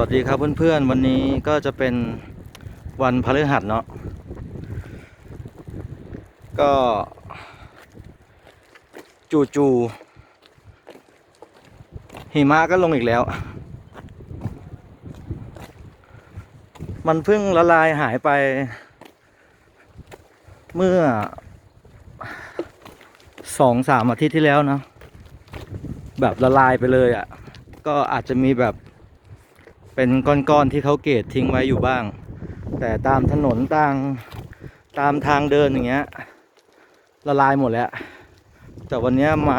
วัสดีครับเพื่อนๆ วันนี้ก็จะเป็นวันพฤหัสเนาะก็จูจูๆหิมะก็ลงอีกแล้ว มันเพิ่งละลายหายไป เมื่อสองสามอาทิตย์ที่แล้วเนาะแบบละลายไปเลยอะ่ะ ก็อาจจะมีแบบ เป็นก้อนๆที่เขาเกตทิ้งไว้อยู่บ้าง แต่ตามถนนตางตามทางเดินอย่างเงี้ยละลายหมดแล้ว แต่วันเนี้ยมา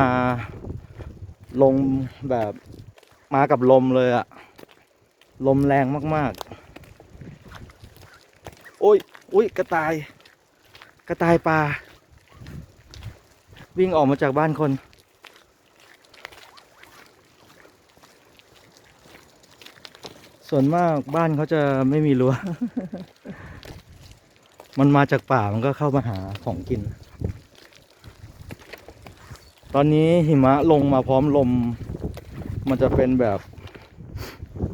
ลงแบบมากับลมเลยอะลมแรงมากๆ โอ้ยอุ้ยกระต่าย กระต่ายป่าวิ่งออกมาจากบ้านคน ส่วนมากบ้านเขาจะไม่มีรั้ว มันมาจากป่ามันก็เข้ามาหาของกิน ตอนนี้หิมะลงมาพร้อมลม มันจะเป็นแบบ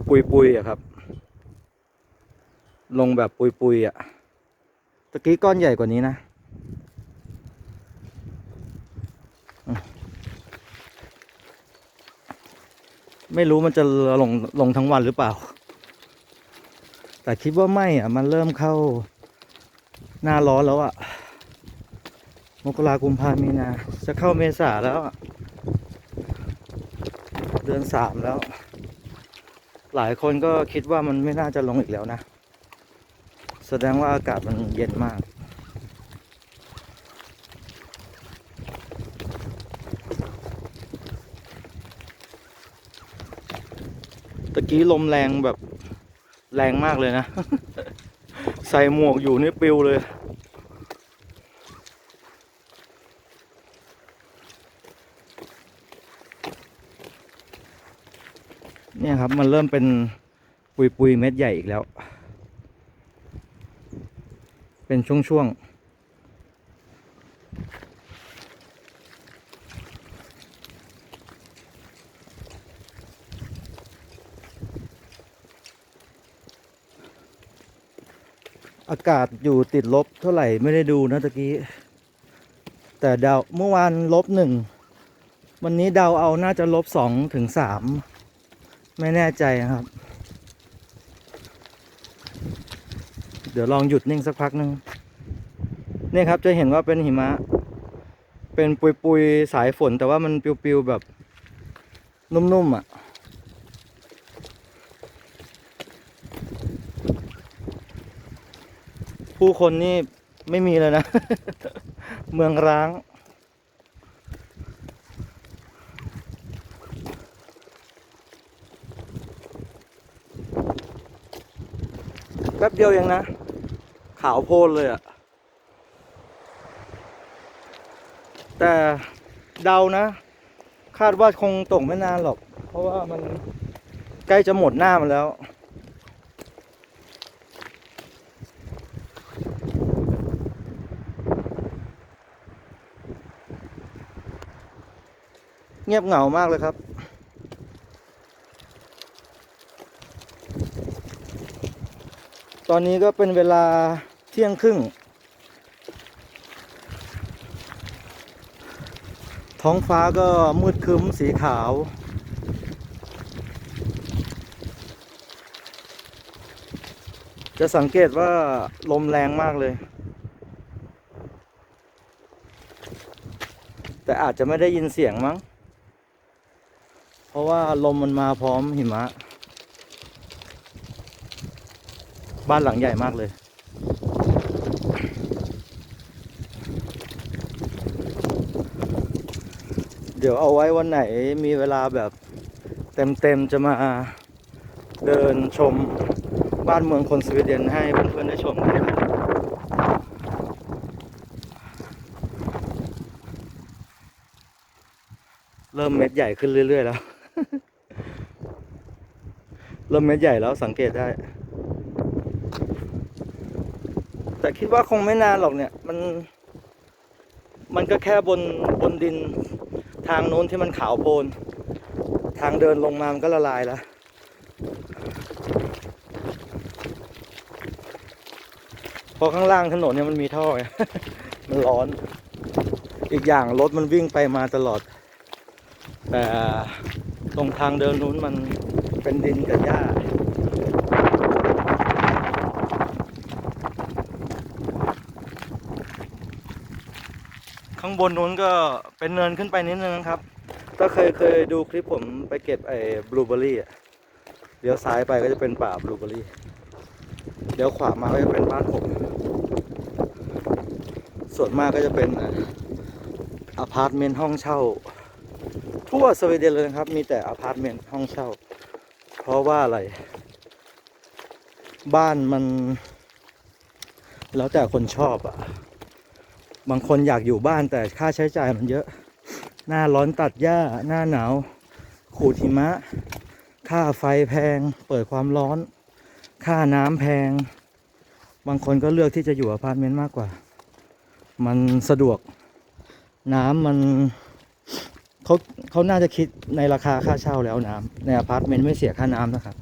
ปุยๆอะครับ ลงแบบปุยๆอะตะกี้ก้อนใหญ่กว่านี้นะ ไม่รู้มันจะลงลงทั้งวันหรือเปล่า แต่คิดว่าไม่อะ มันเริ่มเข้าหน้าร้อนแล้วอะ มกรากุมภามีนา จะเข้าเมษาแล้ว เดือนสามแล้ว หลายคนก็คิดว่ามันไม่น่าจะลงอีกแล้วนะ แสดงว่าอากาศมันเย็นมากตะกี้ลมแรงแบบ แรงมากเลยนะ ใส่หมวกอยู่นี่ปิวเลย เนี่ยครับมันเริ่มเป็นปุยปุยๆเม็ดใหญ่อีกแล้ว เป็นช่วงๆ อากาศอยู่ติดลบเท่าไหร่ไม่ได้ดูนะตะกี้ แต่เดาเมื่อวานลบหนึ่งวันนี้เดาเอาน่าจะลบสองถึงสามไม่แน่ใจครับ เดี๋ยวลองหยุดนิ่งสักพักหนึ่งเนี่ยครับจะเห็นว่าเป็นหิมะ เป็นปุยๆสายฝนแต่ว่ามันปิวๆแบบนุ่มๆอะ ผู้คนนี่ไม่มีเลยนะ เมืองร้าง แป๊บเดียวเองนะ ขาวโพลนเลยอะแต่เดานะ คาดว่าคงตกไม่นานหรอก เพราะว่ามันใกล้จะหมดหน้ามันแล้ว งียบเหงามากเลยครับ ตอนนี้ก็เป็นเวลาเที่ยงครึ่ง ท้องฟ้าก็มืดคึ้มสีขาว จะสังเกตว่าลมแรงมากเลยแต่อาจจะไม่ได้ยินเสียงมั้ง ว่าลมมันมาพร้อมหิมะ บ้านหลังใหญ่มากเลย เดี๋ยวเอาไว้วันไหนมีเวลาแบบเต็มๆจะมาเดินชมบ้านเมืองคนสวีเดนให้เพื่อนๆได้ชมกันนะครับเริ่มเม็ดใหญ่ขึ้นเรื่อย ๆ แล้ว เริ่มเม็ดใหญ่แล้วสังเกตได้ แต่คิดว่าคงไม่นานหรอกเนี่ย มัน มันก็แค่บนบนดิน ทางโน้นที่มันขาวโพลน ทางเดินลงมามันก็ละลายแล้วพอข้างล่างถนนเนี่ยมันมีท่อไงมันร้อน อีกอย่างรถมันวิ่งไปมาตลอด แต่ ตรงทางเดินนู้นมันเป็นดินกับหญ้าข้างบนนู้นก็เป็นเนินขึ้นไปนิดนึงนะครับก็เคยเคยดูคลิปผมไปเก็บไอ้บลูเบอรี่อะเลี้ยวซ้ายไปก็จะเป็นป่าบลูเบอรี่เลี้ยวขวามาก็จะเป็นบ้านผม ส่วนมากก็จะเป็นอพาร์ตเมนต์ห้องเช่า ทั่วสวีเดนเลยนะครับ มีแต่อพาร์ตเมนต์ห้องเช่า เพราะว่าอะไร บ้านมัน แล้วแต่คนชอบอะบางคนอยากอยู่บ้านแต่ค่าใช้จ่ายมันเยอะ หน้าร้อนตัดหญ้า หน้าหนาว ขูดหิมะ ค่าไฟแพง เปิดความร้อน ค่าน้ำแพง บางคนก็เลือกที่จะอยู่อพาร์ตเมนต์มากกว่า มันสะดวก น้ำมัน เขาเขาน่าจะคิดในราคาค่าเช่าแล้วน้ำในอพาร์ตเมนต์ไม่เสียค่าน้ำนะครับ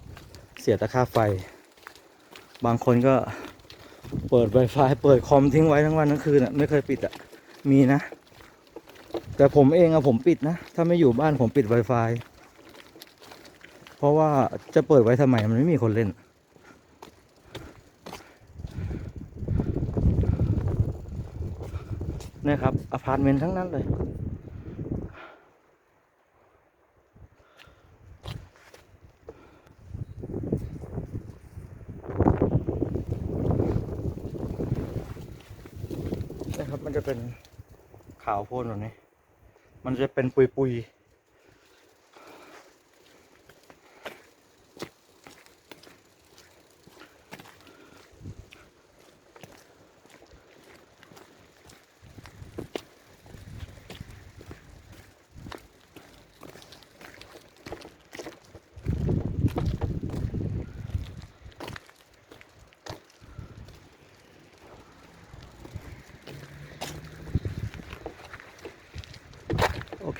เสียแต่ค่าไฟ บางคนก็เปิด Wi-Fi เปิดคอมทิ้งไว้ทั้งวันทั้งคืนอะไม่เคยปิดอะมีนะ แต่ผมเองอะผมปิดนะ ถ้าไม่อยู่บ้านผมปิด Wi-Fi เพราะว่าจะเปิดไว้ทำไมมันไม่มีคนเล่นนี่ครับอพาร์ตเมนต์ทั้งนั้นเลย ครับ มันจะเป็นขาวโพลนแบบนี้ มันจะเป็นปุยปุย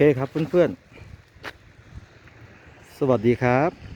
เคครับเพื่อนๆ สวัสดีครับ